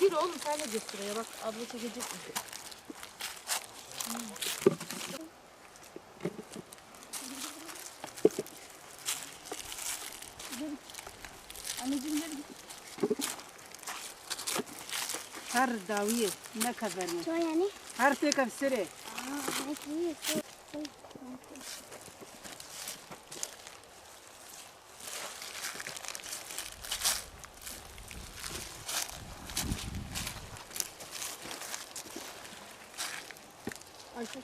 Gir oğlum sen de gir sıraya bak abla çekecek mi? Anneciğim gel git. Her daviye ne kadar mı? yani. Her şey tekam sire. Aa, ne kadar. Ayşe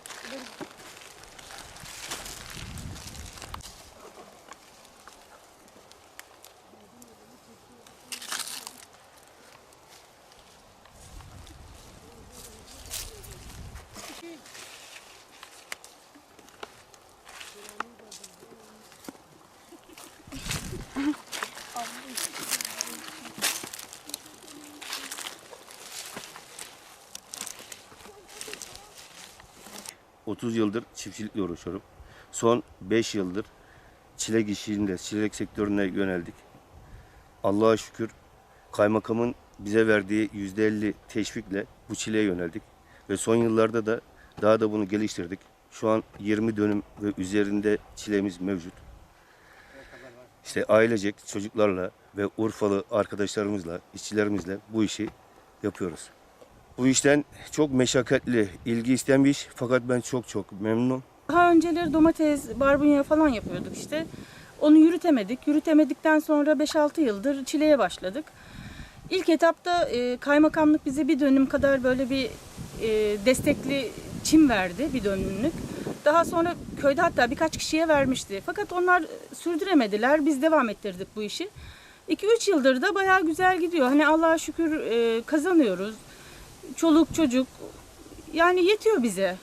30 yıldır çiftçilikle uğraşıyorum. Son 5 yıldır çilek işinde, çilek sektörüne yöneldik. Allah'a şükür kaymakamın bize verdiği %50 teşvikle bu çileğe yöneldik. Ve son yıllarda da daha da bunu geliştirdik. Şu an 20 dönüm ve üzerinde çileğimiz mevcut. İşte ailecek çocuklarla ve Urfalı arkadaşlarımızla, işçilerimizle bu işi yapıyoruz. Bu işten çok meşakkatli, ilgi isteyen bir iş fakat ben çok çok memnunum. Daha önceleri domates, barbunya falan yapıyorduk işte. Onu yürütemedik. Yürütemedikten sonra 5-6 yıldır çileye başladık. İlk etapta e, kaymakamlık bize bir dönüm kadar böyle bir e, destekli çim verdi, bir dönümlük. Daha sonra köyde hatta birkaç kişiye vermişti. Fakat onlar sürdüremediler. Biz devam ettirdik bu işi. 2-3 yıldır da bayağı güzel gidiyor. Hani Allah'a şükür e, kazanıyoruz. Çoluk çocuk yani yetiyor bize.